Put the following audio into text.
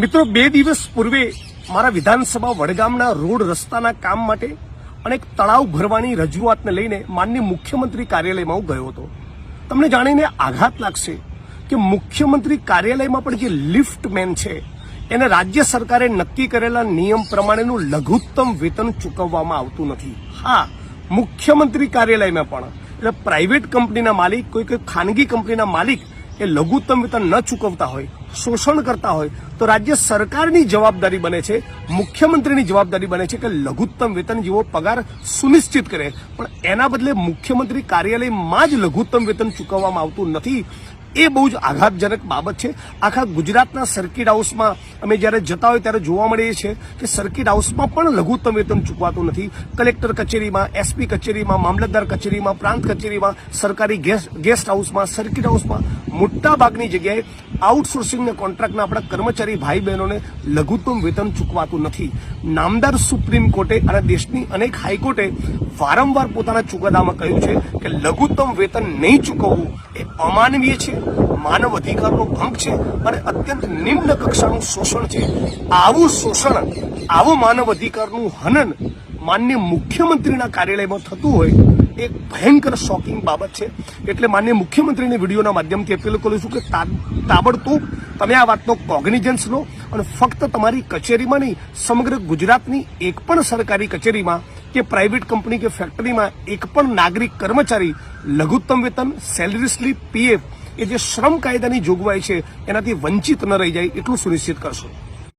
મિત્રો, બે દિવસ પૂર્વે મારા વિધાનસભા વડગામના રોડ રસ્તાના કામ માટે અને એક તળાવ ભરવાની રજૂઆતને લઈને માનનીય મુખ્યમંત્રી કાર્યાલયમાં હું ગયો હતો. તમને જાણીને આઘાત લાગશે કે મુખ્યમંત્રી કાર્યાલયમાં પણ જે લિફ્ટ મેન છે, એને રાજ્ય સરકારે નક્કી કરેલા નિયમ પ્રમાણેનું લઘુત્તમ વેતન ચૂકવવામાં આવતું નથી. હા, મુખ્યમંત્રી કાર્યાલયમાં પણ. એટલે પ્રાઇવેટ કંપનીના માલિક, કોઈ કોઈ ખાનગી કંપનીના માલિક એ લઘુત્તમ વેતન ન ચૂકવતા હોય. શોષણ કરતા હોય, તો રાજ્ય સરકારની જવાબદારી બને છે, મુખ્યમંત્રીની જવાબદારી બને છે કે લઘુત્તમ વેતન જેવો પગાર સુનિશ્ચિત કરે. પણ એના બદલે મુખ્યમંત્રી કાર્યાલયમાં જ લઘુત્તમ વેતન ચૂકવવામાં આવતું નથી. એ બહુ જ આઘાતજનક બાબત છે. આખા ગુજરાતના સર્કિટ હાઉસમાં અમે જ્યારે જતા હોય ત્યારે જોવા મળે છે કે સર્કિટ હાઉસમાં પણ લઘુત્તમ વેતન ચૂકવાતું નથી. કલેક્ટર કચેરીમાં એસપી કચેરીમાં, મામલતદાર કચેરીમાં, પ્રાંત કચેરીમાં, સરકારી ગેસ્ટ હાઉસમાં સર્કિટ હાઉસમાં મોટા ભાગની જગ્યાએ આઉટસોર્સિંગના કોન્ટ્રાક્ટના આપણા કર્મચારી ભાઈ બહેનોને લઘુત્તમ વેતન ચૂકવાતું નથી. નામદાર સુપ્રીમ કોર્ટે અને દેશની અનેક હાઈકોર્ટે વારંવાર પોતાના ચુકાદામાં કહ્યું છે કે લઘુત્તમ વેતન નહીં ચૂકવવું અમાનવીય છે, માનવ અધિકારનો ભંગ છે, અને અત્યંત નિમ્ન કક્ષાનું શોષણ છે. આવું શોષણ, આવું માનવ અધિકારનું હનન માન્ય મુખ્યમંત્રીના કાર્યાલયમાં થતું હોય, એ ભયંકર શોકિંગ બાબત છે. એટલે માન્ય મુખ્યમંત્રીને વિડીયોના માધ્યમથી અપીલ કરું છું કે તાબડતોબ તમે આ વાતનો કોગ્નિજન્સ લો. અને ફક્ત તમારી કચેરીમાં નહીં, સમગ્ર ગુજરાતની એક પણ સરકારી કચેરીમાં કે પ્રાઇવેટ કંપની કે ફેક્ટરીમાં એક પણ નાગરિક કર્મચારી, લઘુત્તમ વેતન સેલરી સ્લીપ પીએફ એ જે શ્રમ કાયદાની જોગવાઈ છે, એનાથી વંચિત ન રહી જાય, એટલું સુનિશ્ચિત કરશો.